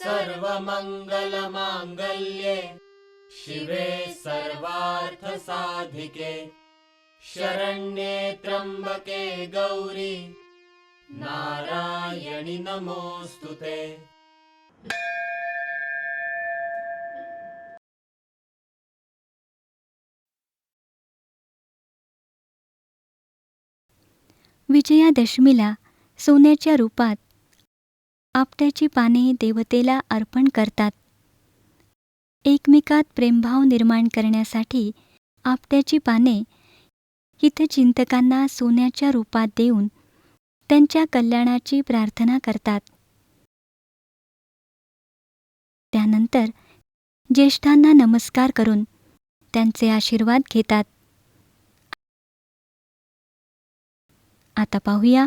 सर्वमङ्गलमाङ्गल्ये शिवे सर्वार्थसाधिके शरण्ये त्र्यम्बके गौरी नारायणि नमोऽस्तु ते। विजयादशमीला सोन्याच्या रूपात आपट्याची पाने देवतेला अर्पण करतात. एकमेकात प्रेमभाव निर्माण करण्यासाठी आपट्याची पाने हितचिंतकांना सोन्याच्या रूपात देऊन त्यांच्या कल्याणाची प्रार्थना करतात. त्यानंतर ज्येष्ठांना नमस्कार करून त्यांचे आशीर्वाद घेतात. आता पाहूया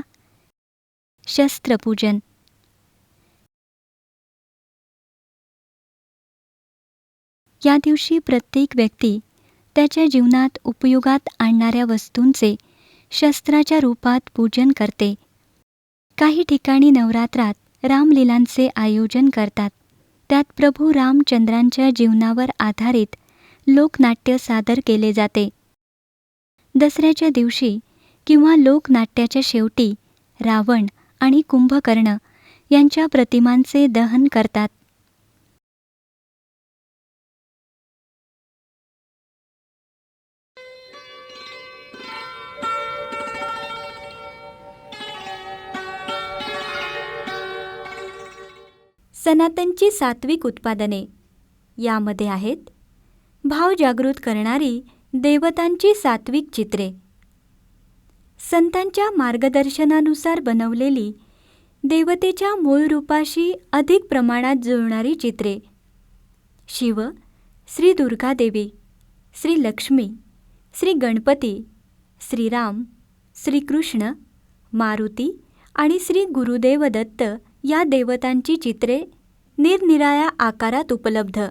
शस्त्रपूजन. या दिवशी प्रत्येक व्यक्ती त्याच्या जीवनात उपयोगात आणणाऱ्या वस्तूंचे शस्त्राच्या रूपात पूजन करते. काही ठिकाणी नवरात्रात रामलीलांचे आयोजन करतात. त्यात प्रभू रामचंद्रांच्या जीवनावर आधारित लोकनाट्य सादर केले जाते. दसऱ्याच्या दिवशी किंवा लोकनाट्याच्या शेवटी रावण आणि कुंभकर्ण यांच्या प्रतिमांचे दहन करतात. सनातनची सात्विक उत्पादने. यामध्ये आहेत भाव जागृत करणारी देवतांची सात्विक चित्रे. संतांच्या मार्गदर्शनानुसार बनवलेली देवतेच्या मूळ रूपाशी अधिक प्रमाणात जुळणारी चित्रे. शिव श्री दुर्गादेवी श्री लक्ष्मी श्री गणपती श्रीराम श्रीकृष्ण मारुती आणि श्री गुरुदेव दत्त या देवतांची चित्रे निरनिराळ्या आकारात उपलब्ध.